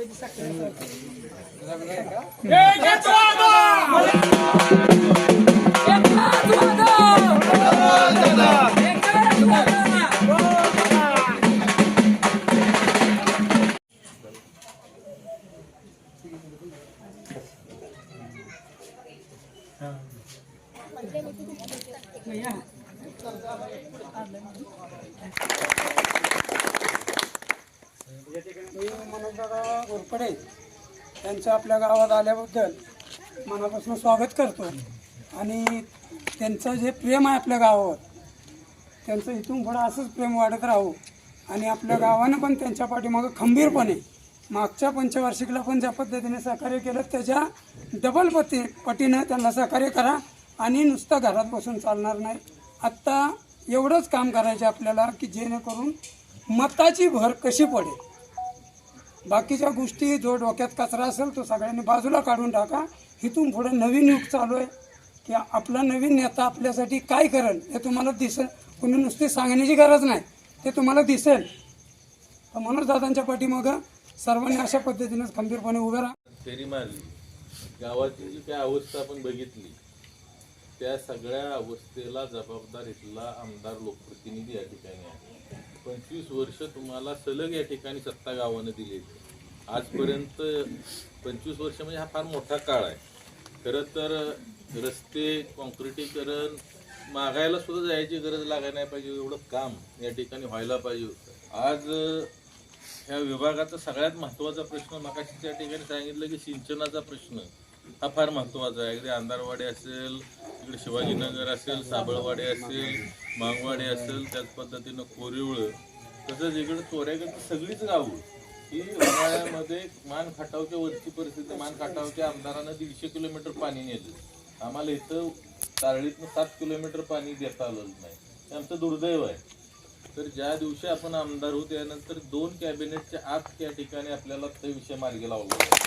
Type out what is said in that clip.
É que Yeah. Ghorpade त्यांचं आपल्या गावात आल्याबद्दल मनापासून स्वागत करतो. आणि त्यांचं जे प्रेम आहे आपल्या गावावर त्यांचं इथून पुढं असंच प्रेम वाढत राहू. आणि आपल्या गावानं पण त्यांच्या पाठीमागं खंबीरपणे मागच्या पंचवार्षिकला पण ज्या पद्धतीने सहकार्य केलं त्याच्या डबल पती पटीनं त्यांना सहकार्य करा. आणि नुसतं घरात बसून चालणार नाही. आत्ता एवढंच काम करायचं आपल्याला की जेणेकरून मताची भर कशी पडेल? बाकीच्या गोष्टी जो डोक्यात कचरा असेल तो सगळ्यांनी बाजूला काढून टाका. इथून पुढे नवीन युग चालू आहे. की आपला नवीन नेता आपल्यासाठी काय करेल हे तुम्हाला दिसेल. कुणी नुसती सांगण्याची गरज नाही. ते तुम्हाला दिसेल. तर म्हणून दादांच्या पाठीमागं सर्वांनी अशा पद्धतीनं खंबीरपणे उभे राहा. फेरी मारली. गावाची जी काय अवस्था आपण बघितली त्या सगळ्या अवस्थेला जबाबदार इथला आमदार लोकप्रतिनिधी या ठिकाणी आहे. पंचवीस वर्ष तुम्हाला सलग या ठिकाणी सत्ता गावानं दिली आजपर्यंत पंचवीस वर्ष म्हणजे हा फार मोठा काळ आहे. खरं तर रस्ते कॉन्क्रिटीकरण मागायला सुद्धा जायची गरज लागायला नाही पाहिजे एवढं काम या ठिकाणी व्हायला पाहिजे होतं. आज ह्या विभागाचा सगळ्यात महत्त्वाचा प्रश्न मकाशी त्या ठिकाणी सांगितलं की सिंचनाचा प्रश्न हा फार महत्त्वाचा आहे. अगदी अंधारवाडी असेल इकडे शिवाजीनगर असेल साबळवाडी असेल मांगवाडी असेल त्याच पद्धतीनं कोरिवळ. तसंच इकडे चोऱ्याकडची सगळीच गावं. ही उन्हाळ्यामध्ये मान खाटावच्या वरची परिस्थिती मान खाटावच्या आमदारानं दीडशे किलोमीटर पाणी नेलं. आम्हाला इथं तारळीतनं सात किलोमीटर पाणी देता आलं नाही. हे आमचं दुर्दैव आहे. तर ज्या दिवशी आपण आमदार होऊ त्यानंतर दोन कॅबिनेटच्या आत त्या ठिकाणी आपल्याला ते विषय मार्गी लावला